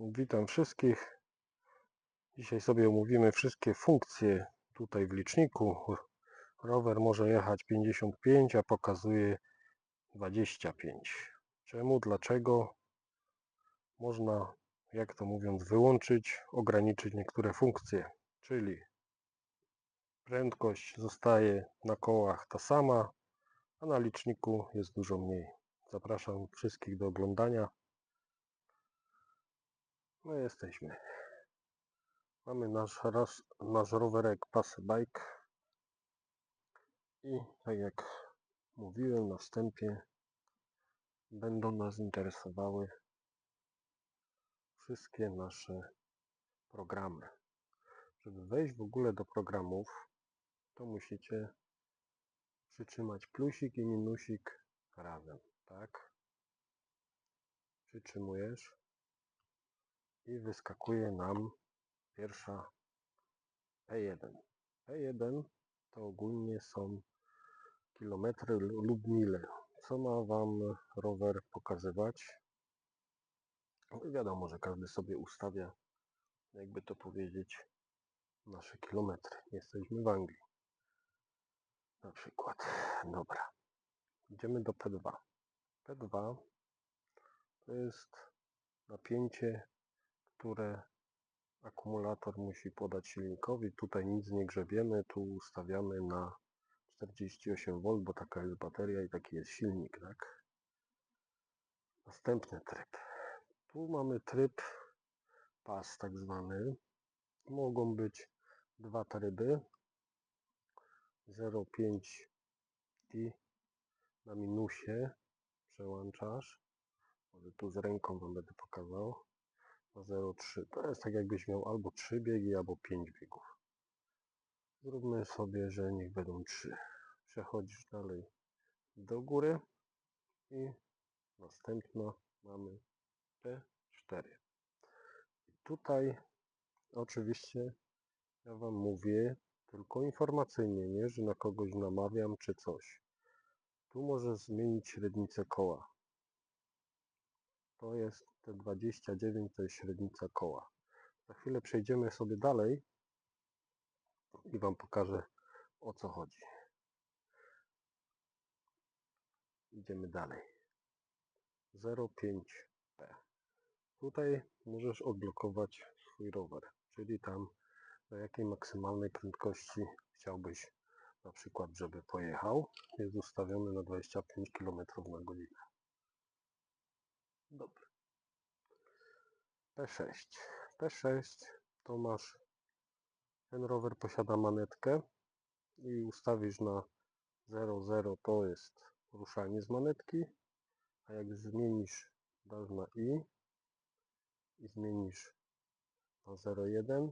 Witam wszystkich. Dzisiaj sobie omówimy wszystkie funkcje tutaj w liczniku. Rower może jechać 55, a pokazuje 25. Czemu? Dlaczego? Można, jak to mówiąc, wyłączyć, ograniczyć niektóre funkcje. Czyli prędkość zostaje na kołach ta sama, a na liczniku jest dużo mniej. Zapraszam wszystkich do oglądania. No jesteśmy. Mamy nasz, raz, nasz rowerek Passy Bike i tak jak mówiłem na wstępie będą nas interesowały wszystkie nasze programy. Żeby wejść w ogóle do programów to musicie przytrzymać plusik i minusik razem, tak? Przytrzymujesz i wyskakuje nam pierwsza P1. P1 to ogólnie są kilometry lub mile. Co ma Wam rower pokazywać? No wiadomo, że każdy sobie ustawia, jakby to powiedzieć, nasze kilometry. Jesteśmy w Anglii. Na przykład. Dobra. Idziemy do P2. P2 to jest napięcie, które akumulator musi podać silnikowi. Tutaj nic nie grzebiemy, tu ustawiamy na 48V, bo taka jest bateria i taki jest silnik, tak? Następny tryb. Tu mamy tryb pas tak zwany. Mogą być dwa tryby. 0,5 i na minusie przełączasz. Może tu z ręką Wam będę pokazał. Na 0,3. To jest tak jakbyś miał albo 3 biegi, albo 5 biegów. Zróbmy sobie, że niech będą 3. Przechodzisz dalej do góry i następno mamy P4. I tutaj oczywiście ja Wam mówię tylko informacyjnie, nie, że na kogoś namawiam czy coś. Tu możesz zmienić średnicę koła. To jest te 29, to jest średnica koła. Za chwilę przejdziemy sobie dalej i Wam pokażę o co chodzi. Idziemy dalej. 0,5P. Tutaj możesz odblokować swój rower, czyli tam na jakiej maksymalnej prędkości chciałbyś na przykład, żeby pojechał. Jest ustawiony na 25 km na godzinę. Dobra. P6. P6 to masz, ten rower posiada manetkę i ustawisz na 0,0 to jest ruszanie z manetki, a jak zmienisz, dasz na i i zmienisz na 0,1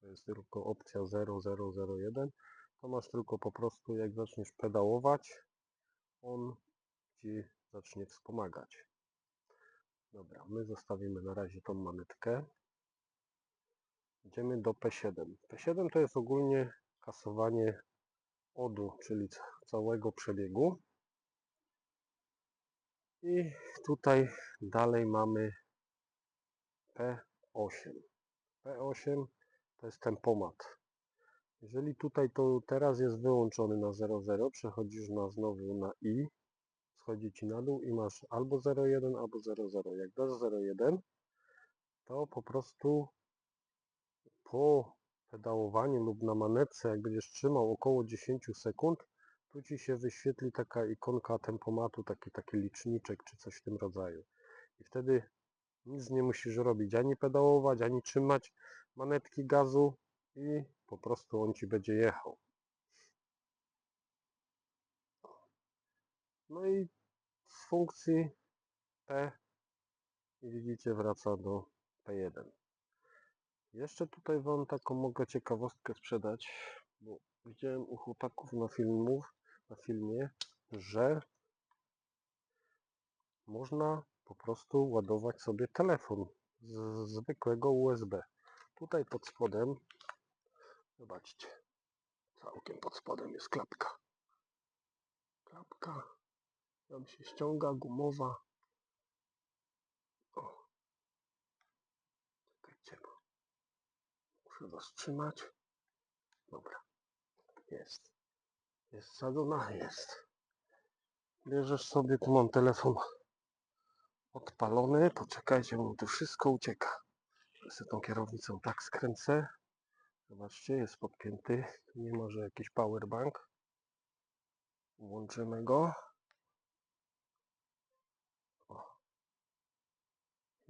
to jest tylko opcja 0001 to masz tylko po prostu jak zaczniesz pedałować on Ci zacznie wspomagać dobra, my zostawimy na razie tą manetkę idziemy do P7 P7 to jest ogólnie kasowanie odu, czyli całego przebiegu. I tutaj dalej mamy P8 P8 to jest tempomat. Jeżeli tutaj to teraz jest wyłączony na 0,0, przechodzisz na znowu na i, schodzi Ci na dół i masz albo 0,1, albo 0,0. Jak dasz 0,1, to po prostu po pedałowaniu lub na manetce, jak będziesz trzymał około 10 sekund, tu Ci się wyświetli taka ikonka tempomatu, taki, taki liczniczek czy coś w tym rodzaju. I wtedy nic nie musisz robić, ani pedałować, ani trzymać manetki gazu i po prostu on Ci będzie jechał. No i funkcji P i widzicie wraca do P1. Jeszcze tutaj Wam taką mogę ciekawostkę sprzedać, bo widziałem u chłopaków na filmów, na filmie, że można po prostu ładować sobie telefon z zwykłego USB. Tutaj pod spodem, zobaczcie, całkiem pod spodem jest klapka. Klapka, tam się ściąga, gumowa. O. Muszę zatrzymać. Dobra. Jest. Jest sadzona? Jest. Bierzesz sobie, tu mam telefon odpalony. Poczekajcie, bo mi tu wszystko ucieka. Sobie tą kierownicą tak skręcę. Zobaczcie, jest podpięty. Nie ma, że jakiś powerbank. Włączymy go. O.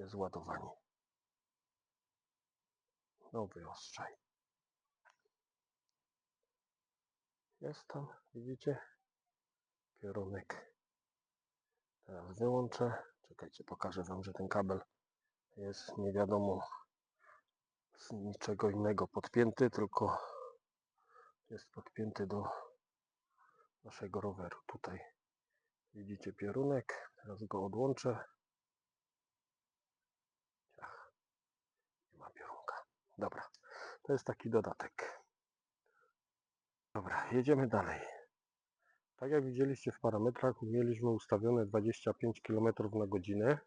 Jest ładowanie. No wyostrzaj. Jest tam, widzicie? Kierunek. Teraz wyłączę. Czekajcie, pokażę Wam, że ten kabel jest nie wiadomo z niczego innego podpięty, tylko jest podpięty do naszego roweru. Tutaj widzicie pierunek. Teraz go odłączę. Ach, nie ma piorunka. Dobra, to jest taki dodatek. Dobra, jedziemy dalej. Tak jak widzieliście w parametrach, mieliśmy ustawione 25 km na godzinę.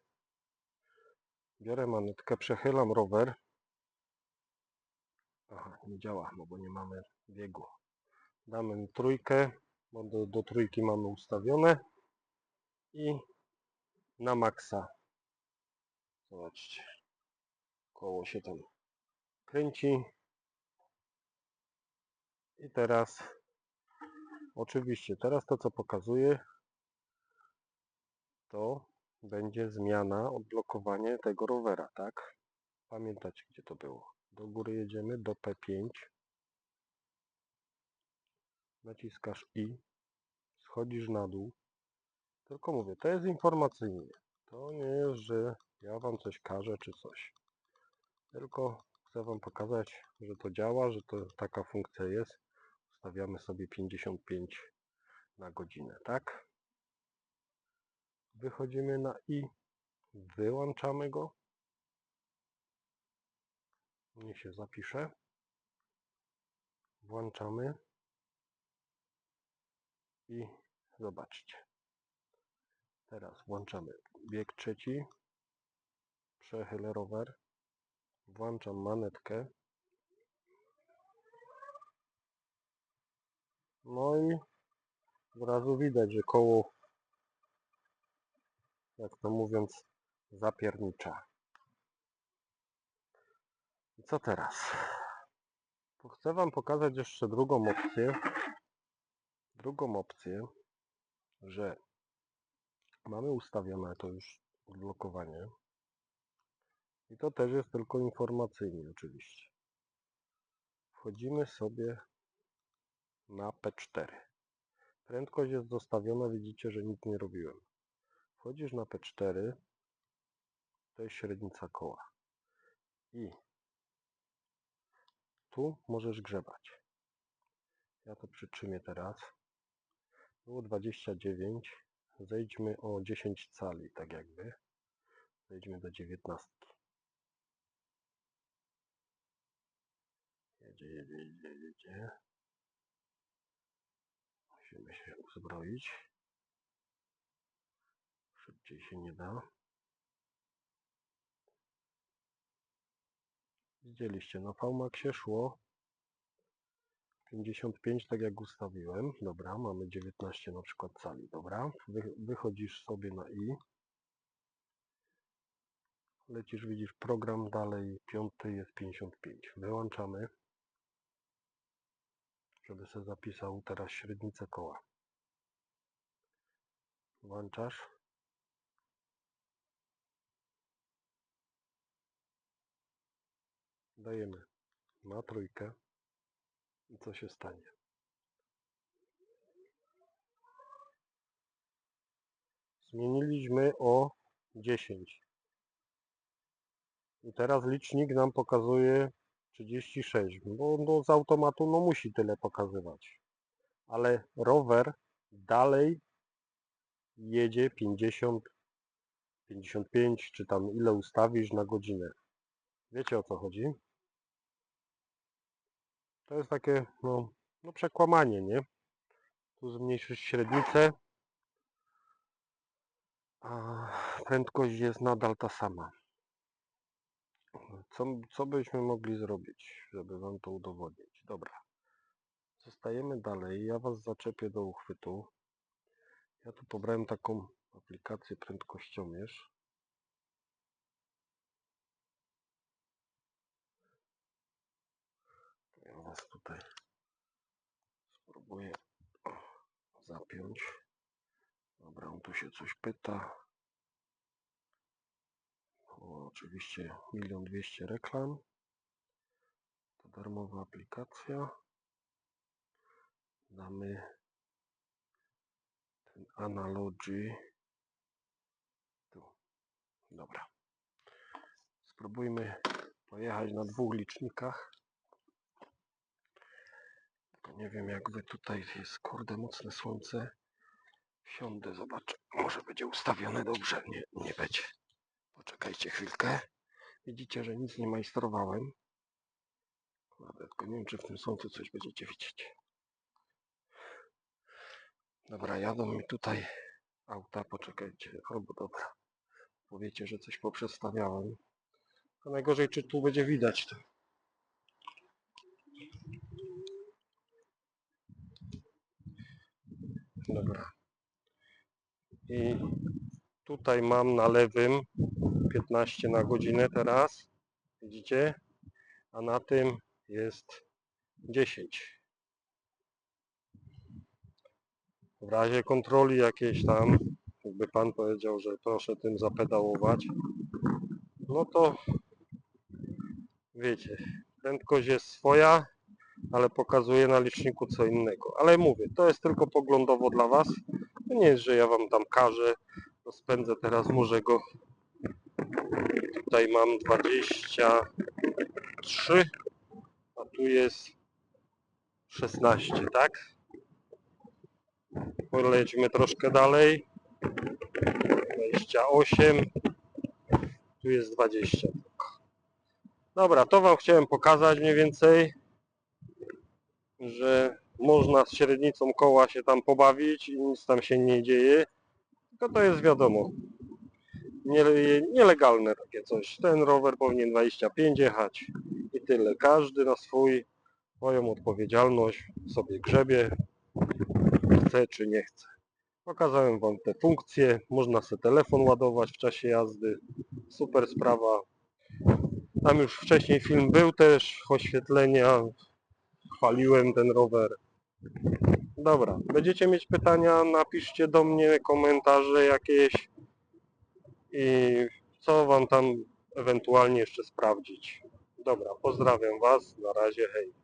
Biorę manetkę, przechylam rower. Aha, nie działa, no bo nie mamy biegu. Damy trójkę, bo do, do trójki mamy ustawione. I na maksa. Zobaczcie. Koło się tam kręci. I teraz Oczywiście, teraz to co pokazuję, to będzie zmiana, odblokowanie tego rowera, tak? Pamiętacie gdzie to było. Do góry jedziemy, do P5. Naciskasz I. Schodzisz na dół. Tylko mówię, to jest informacyjnie. To nie jest, że ja Wam coś każę czy coś. Tylko chcę Wam pokazać, że to działa, że to taka funkcja jest stawiamy sobie 55 na godzinę, tak? Wychodzimy na i, wyłączamy go. Niech się zapisze. Włączamy. I zobaczcie. Teraz włączamy bieg trzeci. Przechylę rower. Włączam manetkę. No i od razu widać, że koło, jak to mówiąc, zapiernicza. I co teraz? Chcę Wam pokazać jeszcze drugą opcję. Drugą opcję, że mamy ustawione to już odblokowanie. I to też jest tylko informacyjnie oczywiście. Wchodzimy sobie na P4. Prędkość jest zostawiona, widzicie, że nic nie robiłem. Wchodzisz na P4, to jest średnica koła. I tu możesz grzebać. Ja to przytrzymię teraz. Było 29. Zejdźmy o 10 cali, tak jakby. Zejdźmy do 19. Jedzie, jedzie, jedzie, jedzie. Musimy się uzbroić. Szybciej się nie da. Widzieliście, na VMAXie szło 55, tak jak ustawiłem. Dobra, mamy 19 na przykład cali. Dobra, Wy, wychodzisz sobie na i. Lecisz, widzisz program dalej, piąty jest 55. Wyłączamy żeby sobie zapisał teraz średnicę koła. Włączasz. Dajemy na trójkę i co się stanie? Zmieniliśmy o 10. I teraz licznik nam pokazuje 36, bo no, z automatu no, musi tyle pokazywać. Ale rower dalej jedzie 50, 55, czy tam ile ustawisz na godzinę. Wiecie o co chodzi? To jest takie no, no przekłamanie, nie? Tu zmniejszysz średnicę, a prędkość jest nadal ta sama. Co, co byśmy mogli zrobić, żeby wam to udowodnić? Dobra. Zostajemy dalej. Ja was zaczepię do uchwytu. Ja tu pobrałem taką aplikację prędkościomierz. Ja was tutaj spróbuję zapiąć. Dobra, on tu się coś pyta. Oczywiście milion dwieście reklam. To darmowa aplikacja. Damy ten Analogy. Tu. Dobra. Spróbujmy pojechać na dwóch licznikach. Tylko nie wiem jak wy tutaj jest kurde mocne słońce. Wsiądę, zobaczę. Może będzie ustawione dobrze. Nie, nie będzie. Poczekajcie chwilkę. Widzicie, że nic nie majstrowałem. Kurde, tylko nie wiem, czy w tym słońcu coś będziecie widzieć. Dobra, jadą mi tutaj auta. Poczekajcie. Albo dobra. Powiecie, że coś poprzestawiałem. A najgorzej, czy tu będzie widać to. Dobra. I tutaj mam na lewym 15 na godzinę teraz. Widzicie? A na tym jest 10. W razie kontroli jakiejś tam, jakby pan powiedział, że proszę tym zapedałować, no to wiecie, prędkość jest swoja, ale pokazuje na liczniku co innego. Ale mówię, to jest tylko poglądowo dla Was. To nie jest, że ja Wam tam każę. Rozpędzę teraz może go. Tutaj mam 23, a tu jest 16, tak? Polećmy troszkę dalej. 28, tu jest 20. Dobra, to Wam chciałem pokazać mniej więcej że można z średnicą koła się tam pobawić i nic tam się nie dzieje. Tylko to jest wiadomo. Nie, nielegalne takie coś. Ten rower powinien 25 jechać i tyle. Każdy na swój, swoją odpowiedzialność sobie grzebie, chce czy nie chce. Pokazałem Wam te funkcje. Można sobie telefon ładować w czasie jazdy. Super sprawa. Tam już wcześniej film był też, oświetlenia, chwaliłem ten rower. Dobra, będziecie mieć pytania, napiszcie do mnie komentarze jakieś i co wam tam ewentualnie jeszcze sprawdzić. Dobra, pozdrawiam was, na razie, hej.